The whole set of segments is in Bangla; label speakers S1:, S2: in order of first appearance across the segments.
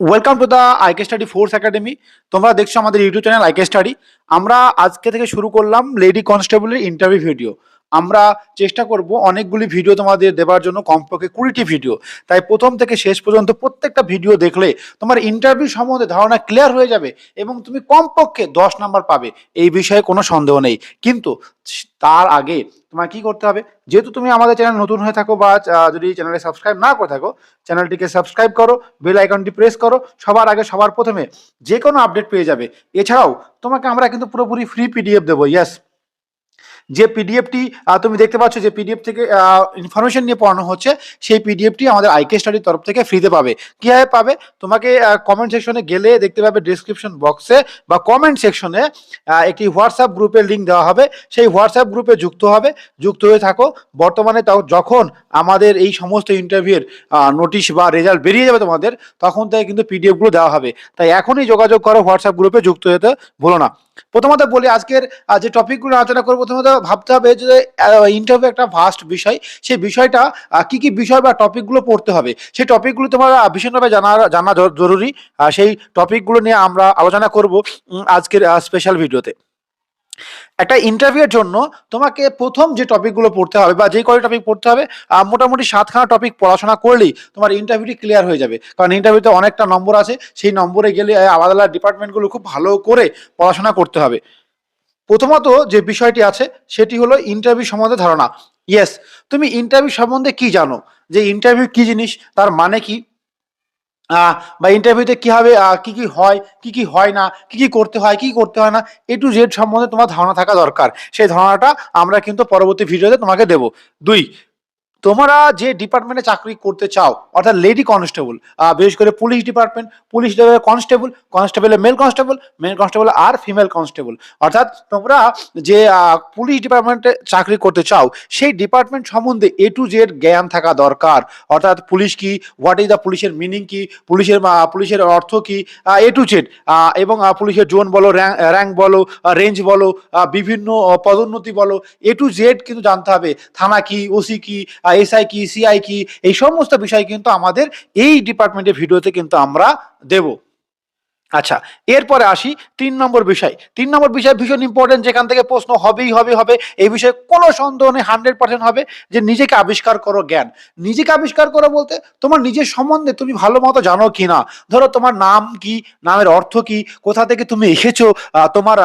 S1: Welcome to the IK study force academy তোমরা দেখছ আমাদের ইউটিউব চ্যানেল আইকে স্টাডি আমরা আজকে থেকে শুরু করলাম লেডি কনস্টেবলের ইন্টারভিউ ভিডিও আমরা চেষ্টা করব অনেকগুলি ভিডিও তোমাদের দেওয়ার জন্য কমপক্ষে কুড়িটি ভিডিও তাই প্রথম থেকে শেষ পর্যন্ত প্রত্যেকটা ভিডিও দেখলে তোমার ইন্টারভিউ সম্বন্ধে ধারণা ক্লিয়ার হয়ে যাবে এবং তুমি কমপক্ষে দশ নাম্বার পাবে। এই বিষয়ে কোনো সন্দেহ নেই। কিন্তু তার আগে তোমার কি করতে হবে? যেহেতু তুমি আমাদের চ্যানেল নতুন হয়ে থাকো বা যদি চ্যানেলে সাবস্ক্রাইব না করে থাকো চ্যানেলটিকে সাবস্ক্রাইব করো বেল আইকনটি প্রেস করো, সবার আগে সবার প্রথমে যে কোনো আপডেট পেয়ে যাবে। এছাড়াও তোমাকে আমরা কিন্তু পুরোপুরি ফ্রি পিডিএফ দেবো। ইয়েস যে পিডিএফটি তুমি দেখতে পাচ্ছ যে পিডিএফ থেকে ইনফরমেশন নিয়ে পড়ানো হচ্ছে, সেই পিডিএফটি আমাদের আইকে স্টাডির তরফ থেকে ফ্রিতে পাবে। কীভাবে পাবে? তোমাকে কমেন্ট সেকশনে গেলে দেখতে পাবে ডিসক্রিপশন বক্সে বা কমেন্ট সেকশনে একটি হোয়াটসঅ্যাপ গ্রুপের লিঙ্ক দেওয়া হবে। সেই হোয়াটসঅ্যাপ গ্রুপে যুক্ত হবে। যুক্ত হয়ে থাকো। বর্তমানে যখন আমাদের এই সমস্ত ইন্টারভিউর নোটিশ বা রেজাল্ট বেরিয়ে যাবে তোমাদের, তখন থেকে কিন্তু পিডিএফগুলো দেওয়া হবে। তাই এখনই যোগাযোগ করো হোয়াটসঅ্যাপ গ্রুপে যুক্ত হতে ভুলো না। প্রথমত বলি, আজকের যে টপিকগুলো আলোচনা করব, প্রথমত ভাবতে হবে যে ইন্টারভিউ একটা ভাস্ট বিষয়। সেই বিষয়টা কি কি বিষয় বা টপিকগুলো পড়তে হবে? সেই টপিকগুলো তোমার ভীষণভাবে জানা জানা জরুরি। সেই টপিকগুলো নিয়ে আমরা আলোচনা করব আজকের স্পেশাল ভিডিওতে একটা ইন্টারভিউয়ের জন্য তোমাকে প্রথম যে টপিকগুলো পড়তে হবে বা যে কয় টপিক পড়তে হবে মোটামুটি সাতখানা টপিক পড়াশোনা করলেই তোমার ইন্টারভিউটি ক্লিয়ার হয়ে যাবে। কারণ ইন্টারভিউতে অনেকটা নম্বর আছে, সেই নম্বরে গেলে আলাদা আলাদা ডিপার্টমেন্টগুলো খুব ভালো করে পড়াশোনা করতে হবে। প্রথমত যে বিষয়টি আছে, সেটি হলো ইন্টারভিউ সম্বন্ধে ধারণা। ইয়েস তুমি ইন্টারভিউ সম্বন্ধে কি জানো? যে ইন্টারভিউ কি জিনিস? তার মানে কি? বা ইন্টারভিউতে কি হবে কি কি হয়, কি কি হয় না, কি কি করতে হয়, কি করতে হয় না এ টু জেড সম্বন্ধে তোমার ধারণা থাকা দরকার। সেই ধারণাটা আমরা কিন্তু পরবর্তী ভিডিওতে তোমাকে দেব। দুই তোমরা যে ডিপার্টমেন্টে চাকরি করতে চাও, অর্থাৎ লেডি কনস্টেবল বিশেষ করে পুলিশ ডিপার্টমেন্ট পুলিশ কনস্টেবল কনস্টেবলের মেল কনস্টেবল মেল কনস্টেবল আর ফিমেল কনস্টেবল অর্থাৎ তোমরা যে পুলিশ ডিপার্টমেন্টে চাকরি করতে চাও, সেই ডিপার্টমেন্ট সম্বন্ধে এ টু জেড জ্ঞান থাকা দরকার। অর্থাৎ পুলিশ কি হোয়াট ইজ দ্য পুলিশের মিনিং কি, পুলিশের পুলিশের অর্থ কি এ টু জেড এবং পুলিশের জোন বলো র্যাঙ্ক বলো রেঞ্জ বলো বিভিন্ন পদোন্নতি বলো এ টু জেড কিন্তু জানতে হবে। থানা কি ওসি কি এসআই কি, সিআই কি, এই সমস্ত বিষয় কিন্তু আমাদের এই ডিপার্টমেন্টের ভিডিওতে কিন্তু আমরা দেব। আচ্ছা এরপরে আসি তিন নম্বর বিষয়। তিন নম্বর বিষয় ভীষণ ইম্পর্টেন্ট যেখান থেকে প্রশ্ন হবেই হবে হবে। এই বিষয়ে কোনো সন্দেহ নেই হান্ড্রেড পার্সেন্ট হবে যে নিজেকে আবিষ্কার করো জ্ঞান। নিজেকে আবিষ্কার করো বলতে তোমার নিজের সম্বন্ধে তুমি ভালো মতো জানো কি না ধরো তোমার নাম কি, নামের অর্থ কি, কোথা থেকে তুমি এসেছ তোমার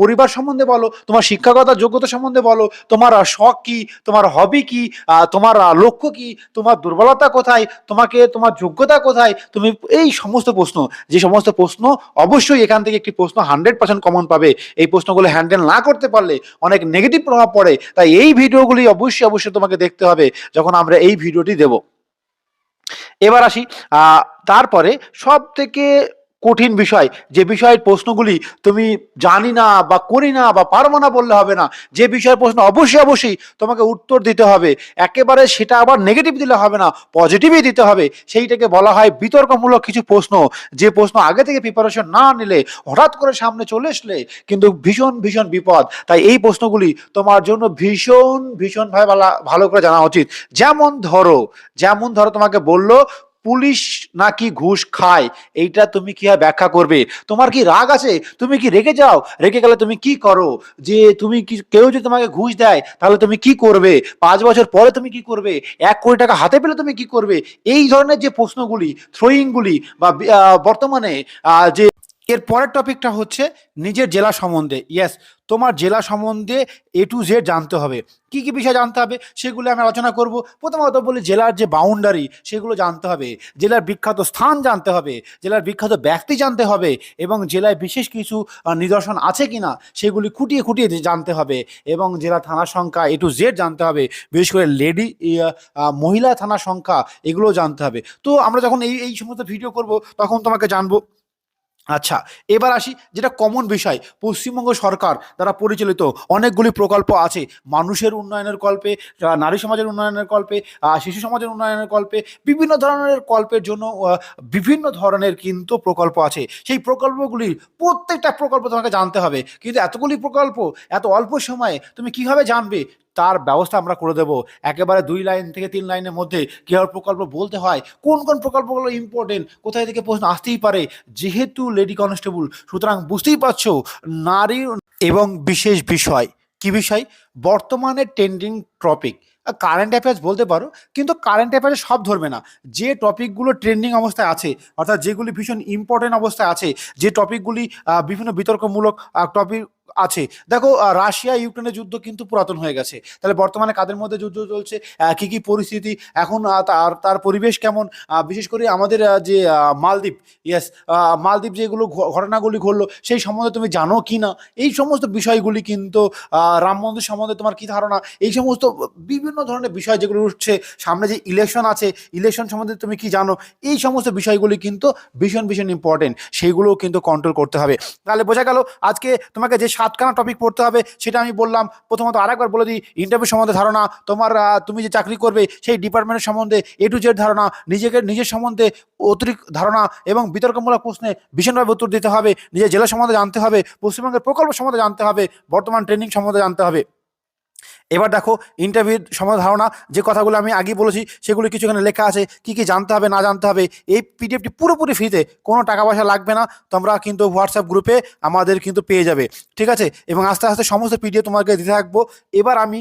S1: পরিবার সম্বন্ধে বলো, তোমার শিক্ষাগত যোগ্যতা সম্বন্ধে বলো, তোমার শখ কি, তোমার হবি কি তোমার লক্ষ্য কি, তোমার দুর্বলতা কোথায়, তোমাকে তোমার যোগ্যতা কোথায়, তুমি এই সমস্ত প্রশ্ন, যে সমস্ত প্রশ্ন অবশ্যই এখান থেকে একটি প্রশ্ন হান্ড্রেড পার্সেন্ট কমন পাবে। এই প্রশ্নগুলো হ্যান্ডেল না করতে পারলে অনেক নেগেটিভ প্রভাব পড়ে। তাই এই ভিডিওগুলি অবশ্যই অবশ্যই তোমাকে দেখতে হবে যখন আমরা এই ভিডিওটি দেব। এবার আসি তারপরে সব থেকে কঠিন বিষয়। যে বিষয়ের প্রশ্নগুলি তুমি জানি না বা করি না বা পারব না বললে হবে না, যে বিষয়ের প্রশ্ন অবশ্যই অবশ্যই তোমাকে উত্তর দিতে হবে। একেবারে সেটা আবার নেগেটিভ দিলে হবে না পজিটিভই দিতে হবে। সেইটাকে বলা হয় বিতর্কমূলক কিছু প্রশ্ন। যে প্রশ্ন আগে থেকে প্রিপারেশন না নিলে, হঠাৎ করে সামনে চলে আসলে কিন্তু ভীষণ ভীষণ বিপদ। তাই এই প্রশ্নগুলি তোমার জন্য ভীষণ, ভীষণভাবে ভালো- করে জানা উচিত। যেমন ধরো যেমন ধরো তোমাকে বলল পুলিশ নাকি ঘুষ খায়? এইটা তুমি কি ব্যাখ্যা করবে? তোমার কি রাগ আছে? তুমি কি রেগে যাও? রেগে গেলে তুমি কি করো? যে তুমি কি, কেউ যদি তোমাকে ঘুষ দেয়, তাহলে তুমি কি করবে? পাঁচ বছর পরে তুমি কি করবে? এক কোটি টাকা হাতে পেলে তুমি কি করবে? এই ধরনের যে প্রশ্নগুলি থ্রোয়িংগুলি বা বর্তমানে যে এর পরের টপিকটা হচ্ছে নিজের জেলা সম্বন্ধে। ইয়েস তোমার জেলা সম্বন্ধে এ টু জেড জানতে হবে। কি কি বিষয় জানতে হবে সেগুলো আমি আলোচনা করব। প্রথমত বলি জেলার যে বাউন্ডারি সেগুলো জানতে হবে। জেলার বিখ্যাত স্থান জানতে হবে। জেলার বিখ্যাত ব্যক্তি জানতে হবে এবং জেলায় বিশেষ কিছু নিদর্শন আছে কি না সেগুলি খুঁটিয়ে খুঁটিয়ে জানতে হবে এবং জেলা থানার সংখ্যা এ টু জেড জানতে হবে। বিশেষ করে লেডি মহিলা থানা সংখ্যা এগুলো জানতে হবে। তো আমরা যখন এই এই সমস্ত ভিডিও করব তখন তোমাকে জানব আচ্ছা এবার আসি যেটা কমন বিষয়। পশ্চিমবঙ্গ সরকার দ্বারা পরিচালিত অনেকগুলি প্রকল্প আছে। মানুষের উন্নয়নের কল্পে নারী সমাজের উন্নয়নের কল্পে শিশু সমাজের উন্নয়নের কল্পে, বিভিন্ন ধরনের কল্পের জন্য বিভিন্ন ধরনের কিন্তু প্রকল্প আছে। সেই প্রকল্পগুলির প্রত্যেকটা প্রকল্প তোমাকে জানতে হবে। কিন্তু এতগুলি প্রকল্প এত অল্প সময়ে তুমি কীভাবে জানবে? তার ব্যবস্থা আমরা করে দেবো। একেবারে দুই লাইন থেকে তিন লাইনের মধ্যে কীভাবে প্রকল্প বলতে হয়, কোন কোন প্রকল্পগুলো ইম্পর্টেন্ট কোথায় থেকে প্রশ্ন আসতেই পারে, যেহেতু লেডি কনস্টেবল সুতরাং বুঝতেই পারছ, নারী এবং বিশেষ বিষয়, কি বিষয়? বর্তমানে ট্রেন্ডিং টপিক কারেন্ট অ্যাফেয়ার্স বলতে পারো, কিন্তু কারেন্ট অ্যাফেয়ার্স সব ধরবে না। যে টপিকগুলো ট্রেন্ডিং অবস্থায় আছে, অর্থাৎ যেগুলি ভীষণ ইম্পর্টেন্ট অবস্থায় আছে, যে টপিকগুলি বিভিন্ন বিতর্কমূলক টপিক আছে। দেখো রাশিয়া, ইউক্রেনের যুদ্ধ কিন্তু পুরাতন হয়ে গেছে। তাহলে বর্তমানে কাদের মধ্যে যুদ্ধ চলছে? কি কি পরিস্থিতি? এখন তার তার পরিবেশ কেমন? বিশেষ করে আমাদের যে মালদ্বীপ ইয়েস মালদ্বীপ যেগুলো ঘটনাগুলি ঘটলো, সেই সম্বন্ধে তুমি জানো কি না? এই সমস্ত বিষয়গুলি কিন্তু রাম মন্দির সম্বন্ধে তোমার কি ধারণা? এই সমস্ত বিভিন্ন ধরনের বিষয় যেগুলো উঠছে, সামনে যে ইলেকশন আছে ইলেকশন সম্বন্ধে তুমি কি জানো? এই সমস্ত বিষয়গুলি কিন্তু ভীষণ ভীষণ ইম্পর্টেন্ট সেইগুলোও কিন্তু কন্ট্রোল করতে হবে। তাহলে বোঝা গেল, আজকে তোমাকে যে সাতখানা টপিক পড়তে হবে, সেটা আমি বললাম। প্রথমত আরেকবার বলে দিই ইন্টারভিউ সম্বন্ধে ধারণা, তোমার তুমি যে চাকরি করবে, সেই ডিপার্টমেন্টের সম্বন্ধে এ টু জেড ধারণা, নিজেকে, নিজের সম্বন্ধে অতিরিক্ত ধারণা এবং বিতর্কমূলক প্রশ্নে ভীষণভাবে উত্তর দিতে হবে, নিজের জেলা সম্বন্ধে জানতে হবে, পশ্চিমবঙ্গের প্রকল্প সম্বন্ধে জানতে হবে, বর্তমান ট্রেনিং সম্বন্ধে জানতে হবে। এবার দেখো ইন্টারভিউর সময় ধারণা, যে কথাগুলো আমি আগেই বলেছি, সেগুলো কিছু এখানে লেখা আছে, কি কি জানতে হবে, না জানতে হবে, এই পিডিএফটি পুরোপুরি ফ্রিতে কোনো টাকা পয়সা লাগবে না, তোমরা কিন্তু হোয়াটসঅ্যাপ গ্রুপে আমাদের কিন্তু পেয়ে যাবে, ঠিক আছে? এবং আস্তে আস্তে সমস্ত পিডিএফ তোমাকে দিতে থাকব। এবার আমি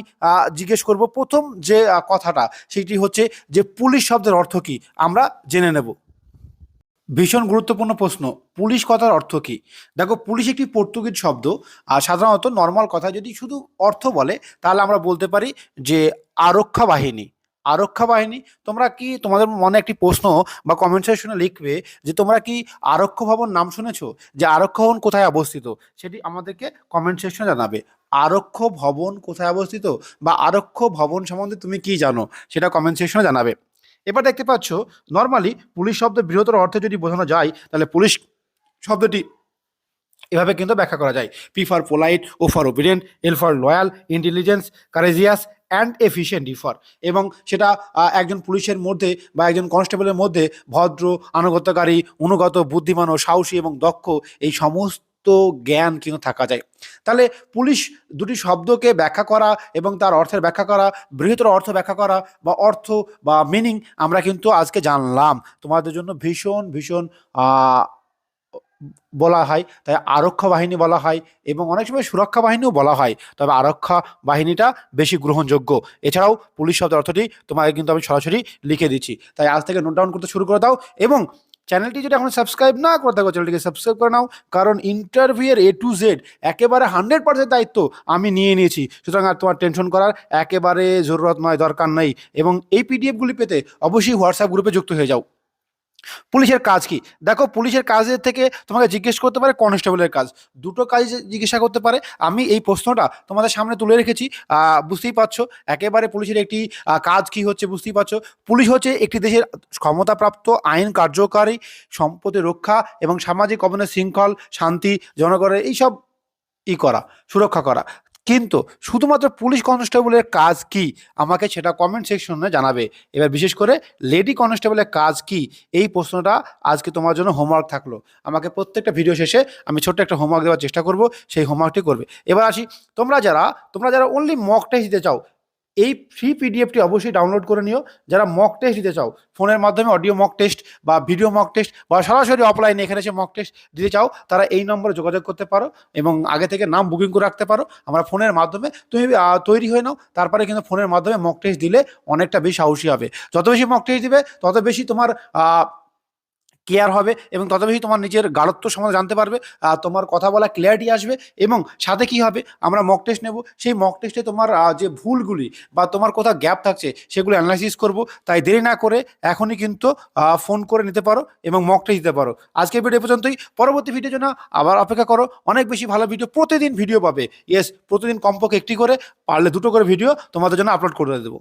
S1: জিজ্ঞেস করব প্রথম যে কথাটা, সেটি হচ্ছে যে, পুলিশ শব্দের অর্থ কী? আমরা জেনে নেব। ভীষণ গুরুত্বপূর্ণ প্রশ্ন, পুলিশ কথার অর্থ কী? দেখো, পুলিশ একটি পর্তুগিজ শব্দ, আর সাধারণত নর্মাল কথা যদি শুধু অর্থ বলে, তাহলে আমরা বলতে পারি যে আরক্ষা বাহিনী। আরক্ষা বাহিনী, তোমরা কি তোমাদের মনে একটি প্রশ্ন বা কমেন্ট সেকশনে লিখবে যে তোমরা কি আরক্ষ ভবন নাম শুনেছো? যে আরক্ষ ভবন কোথায় অবস্থিত? সেটি আমাদেরকে কমেন্ট সেকশনে জানাবে। আরক্ষ ভবন কোথায় অবস্থিত? বা আরক্ষ ভবন সম্বন্ধে তুমি কি জানো? সেটা কমেন্ট সেকশনে জানাবে। এবার দেখতে পাচ্ছ নর্মালি পুলিশ শব্দ বৃহত্তর অর্থে যদি বোঝানো যায়, তাহলে পুলিশ শব্দটি এভাবে কিন্তু ব্যাখ্যা করা যায়। P for polite O for obedient L for loyal intelligence courageous and efficient differ এবং সেটা একজন পুলিশের মধ্যে বা একজন কনস্টেবলের মধ্যে ভদ্র, আনুগত্যকারী, অনুগত, বুদ্ধিমান ও সাহসী এবং দক্ষ এই সমস্ত জ্ঞান কিন্তু থাকা যায়। তাহলে পুলিশ দুটি শব্দকে ব্যাখ্যা করা এবং তার অর্থের ব্যাখ্যা করা, বৃহত্তর অর্থ ব্যাখ্যা করা বা অর্থ বা মিনিং আমরা কিন্তু আজকে জানলাম। তোমাদের জন্য ভীষণ ভীষণ বলা হয়। তাই আরক্ষা বাহিনী বলা হয় এবং অনেক সময় সুরক্ষা বাহিনীও বলা হয়। তবে আরক্ষা বাহিনীটা বেশি গ্রহণযোগ্য। এছাড়াও পুলিশ শব্দের অর্থটি তোমাকে কিন্তু আমি সরাসরি লিখে দিচ্ছি। তাই আজ থেকে নোট ডাউন করতে শুরু করে দাও এবং চ্যানেলটি যদি এখন সাবস্ক্রাইব না করে থাকো, চ্যানেলটিকে সাবস্ক্রাইব করে নাও, কারণ ইন্টারভিউয়ের এ টু জেড একেবারে হান্ড্রেড পার্সেন্ট দায়িত্ব আমি নিয়ে নিয়েছি। সুতরাং আর তোমার টেনশন করার একেবারে জরুরত নয় দরকার নেই। এবং এই পিডিএফগুলি পেতে অবশ্যই হোয়াটসঅ্যাপ গ্রুপে যুক্ত হয়ে যাও। পুলিশের কাজ কি? দেখো, পুলিশের কাজের থেকে তোমাকে জিজ্ঞেস করতে পারে কনস্টেবলের কাজ। দুটো কাজ জিজ্ঞাসা করতে পারে। আমি এই প্রশ্নটা তোমাদের সামনে তুলে রেখেছি। বুঝতেই পারছ? একেবারে পুলিশের একটি কাজ কি হচ্ছে বুঝতেই পারছ? পুলিশ হচ্ছে একটি দেশের ক্ষমতাপ্রাপ্ত, আইন কার্যকারী, সম্পত্তি রক্ষা এবং সামাজিক অবনের শৃঙ্খল, শান্তি, জনগণের এইসব ই করা, সুরক্ষা করা। কিন্তু শুধুমাত্র পুলিশ কনস্টেবলের কাজ কি? আমাকে সেটা কমেন্ট সেকশনে জানাবে। এবার বিশেষ করে লেডি কনস্টেবলের কাজ কি? এই প্রশ্নটা আজকে তোমার জন্য হোমওয়ার্ক থাকল। আমাকে প্রত্যেকটা ভিডিও শেষে আমি ছোট্ট একটা হোমওয়ার্ক দেওয়ার চেষ্টা করব, সেই হোমওয়ার্কটি করবে। এবার আসি, তোমরা যারা তোমরা যারা অনলি মক টেস্ট দিতে চাও এই ফ্রি পিডিএফটি অবশ্যই ডাউনলোড করে নিও। যারা মক টেস্ট দিতে চাও, ফোনের মাধ্যমে অডিও মক টেস্ট বা ভিডিও মক টেস্ট বা সরাসরি অফলাইনে এখানে এসে মক টেস্ট দিতে চাও, তারা এই নম্বরে যোগাযোগ করতে পারো এবং আগে থেকে নাম বুকিং করে রাখতে পারো। আমরা ফোনের মাধ্যমে তুমি তৈরি হয়ে নাও, তারপরে কিন্তু ফোনের মাধ্যমে মক টেস্ট দিলে অনেকটা বেশি সাহসী হবে। যত বেশি মক টেস্ট দিবে, তত বেশি তোমার কেয়ার হবে এবং তত বেশি তোমার নিজের গাঢ়ত্ব সম্বন্ধে জানতে পারবে তোমার কথা বলা ক্লিয়ারিটি আসবে এবং সাথে কি হবে? আমরা মক টেস্ট নেব। সেই মক টেস্টে তোমার যে ভুলগুলি বা তোমার কোথাও গ্যাপ থাকছে, সেগুলো অ্যানালাইসিস করব। তাই দেরি না করে এখনই কিন্তু ফোন করে নিতে পারো এবং মক টেস্ট দিতে পারো। আজকের ভিডিও পর্যন্তই। পরবর্তী ভিডিওর জন্য আবার অপেক্ষা করো। অনেক বেশি ভালো ভিডিও প্রতিদিন ভিডিও পাবে। ইয়েস প্রতিদিন কমপক্ষে একটি করে, পারলে দুটো করে ভিডিও তোমাদের জন্য আপলোড করে দেবো।